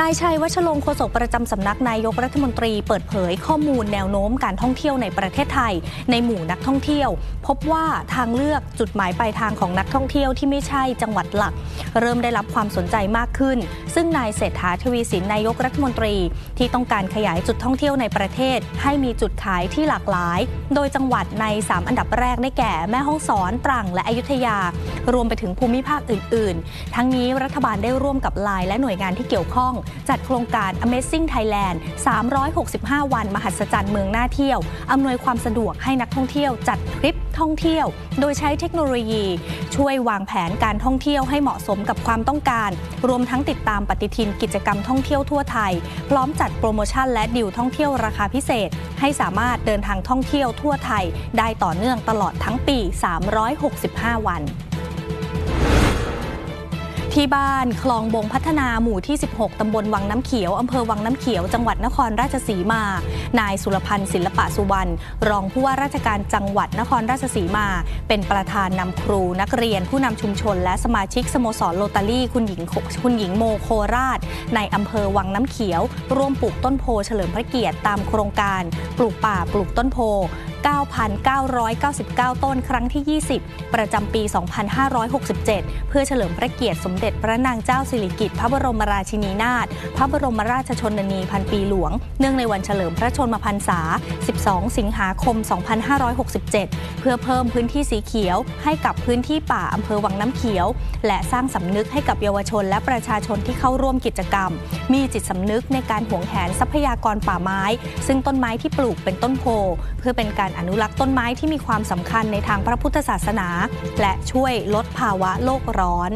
นายชัยวัชรงค์โฆษกประจำสำนักนายกรัฐมนตรีเปิดเผยข้อมูลแนวโน้มการท่องเที่ยวในประเทศไทย ในหมู่นักท่องเที่ยว พบว่าทางเลือกจุดหมายปลายทางของนักท่องเที่ยวที่ไม่ใช่จังหวัดหลัก เริ่มได้รับความสนใจมากขึ้น ซึ่งนายเศรษฐาทวีสินนายกรัฐมนตรี ที่ต้องการขยายจุดท่องเที่ยวในประเทศ ให้มีจุดขายที่หลากหลาย โดยจังหวัดใน 3 อันดับแรกได้แก่แม่ฮ่องสอนตรังและอยุธยา รวมไปถึงภูมิภาคอื่น ๆ ทั้งนี้รัฐบาลได้ร่วมกับไลน์และหน่วยงานที่เกี่ยวข้องจัดโครงการ Amazing Thailand 365 วัน มหัศจรรย์เมืองน่าเที่ยว อำนวยความสะดวกให้นักท่องเที่ยวจัดทริปท่องเที่ยว โดยใช้เทคโนโลยี ช่วยวางแผนการท่องเที่ยวให้เหมาะสมกับความต้องการ รวมทั้งติดตามปฏิทินกิจกรรมท่องเที่ยวทั่วไทย พร้อมจัดโปรโมชั่นและดิวท่องเที่ยวราคาพิเศษ ให้สามารถเดินทางท่องเที่ยวทั่วไทย ได้ต่อเนื่องตลอดทั้งปี 365 วัน ที่บ้านคลองบงพัฒนาหมู่ที่ 16 ตำบลวังน้ำเขียว อำเภอวังน้ำเขียว จังหวัดนครราชสีมา นายสุรพันธ์ศิลปะสุวรรณ รองผู้ว่าราชการจังหวัดนครราชสีมา เป็นประธานนำครูนักเรียนผู้นำชุมชน และสมาชิกสโมสรโรตารี่ คุณหญิงคุณหญิงโมโคราช ในอำเภอวังน้ำเขียว ร่วมปลูกต้นโพเฉลิมพระเกียรติตามโครงการ ปลูกป่าปลูกต้นโพ 9,999 ต้นครั้งที่ 20 ประจำปี 2567 เพื่อเฉลิมพระเกียรติสมเด็จพระนางเจ้าสิริกิติ์พระบรมราชินีนาถ พระบรมราชชนนีพันปีหลวง เนื่องในวันเฉลิมพระชนมพรรษา 12 สิงหาคม 2567 เพื่อเพิ่มพื้นที่สีเขียวให้กับพื้นที่ป่าอำเภอวังน้ำเขียว และสร้างสำนึกให้กับเยาวชนและประชาชนที่เข้าร่วมกิจกรรม มีจิตสำนึกในการหวงแหนทรัพยากรป่าไม้ ซึ่งต้นไม้ที่ปลูกเป็นต้นโพเพื่อเป็นการการอนุรักษ์ต้นไม้ที่มีความสำคัญในทางพระพุทธศาสนา และช่วยลดภาวะโลกร้อน